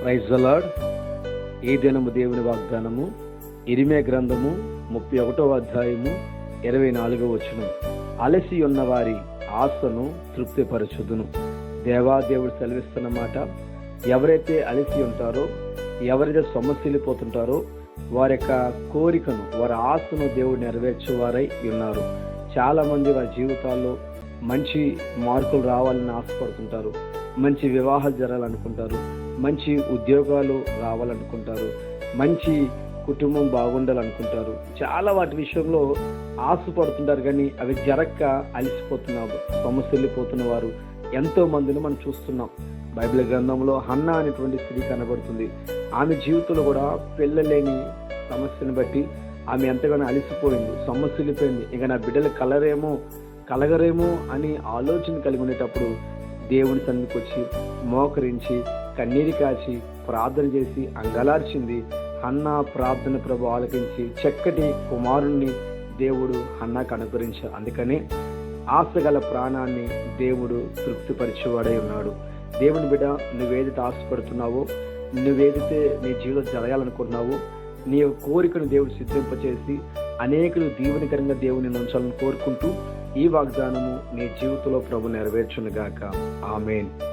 Praise అలాడ్ ఈ దినము దేవుని వాగ్దానము. ఇరిమే గ్రంథము ముప్పై ఒకటో అధ్యాయము ఇరవై నాలుగో వచనం. అలసి ఉన్న వారి ఆశను తృప్తిపరచుదును. దేవాదేవుడు సెలవిస్తున్న మాట ఎవరైతే అలసి ఉంటారో ఎవరైతే సొమ్మసిల్లిపోతుంటారో వారి యొక్క కోరికను వారి ఆశను దేవుడు నెరవేర్చేవారై ఉన్నారు. చాలామంది వారి జీవితాల్లో మంచి మార్కులు రావాలని ఆశపడుతుంటారు. మంచి వివాహాలు జరగాలనుకుంటారు. మంచి ఉద్యోగాలు రావాలనుకుంటారు. మంచి కుటుంబం బాగుండాలనుకుంటారు. చాలా వాటి విషయంలో ఆశపడుతుంటారు కానీ అవి జరక్క అలసిపోతున్నారు. సమస్యలిపోతున్న వారు ఎంతో మందిని మనం చూస్తున్నాం. బైబిల్ గ్రంథంలో హన్నా అనేటువంటి స్త్రీ కనబడుతుంది. ఆమె జీవితంలో కూడా పిల్లలేని సమస్యను బట్టి ఆమె ఎంతగానో అలసిపోయింది. సమస్యలిపోయింది ఇక నా బిడ్డలు కలరేమో కలగరేమో అని ఆలోచన కలిగి ఉండేటప్పుడు దేవుని సన్నిధికి వచ్చి మోకరించి కన్నీరు కాచి ప్రార్థన చేసి అంగలార్చింది. అన్న ప్రార్థన ప్రభు ఆలకించి చక్కటి కుమారుణ్ణి దేవుడు అన్నకు అనుగ్రహించారు అందుకనే ఆశగల ప్రాణాన్ని దేవుడు తృప్తిపరిచేవాడై ఉన్నాడు. దేవుని బిడ్డ నువ్వేదైతే ఆశపడుతున్నావో నువ్వేదైతే నీ జీవితం జరగాలనుకుంటున్నావో నీ కోరికను దేవుడు సిద్ధింపచేసి అనేకులు దీవెనకరంగా దేవుని ఉంచాలని కోరుకుంటూ ఈ వాగ్దానము నీ జీవితంలో ప్రభు నెరవేర్చునుగాక. ఆమెన్.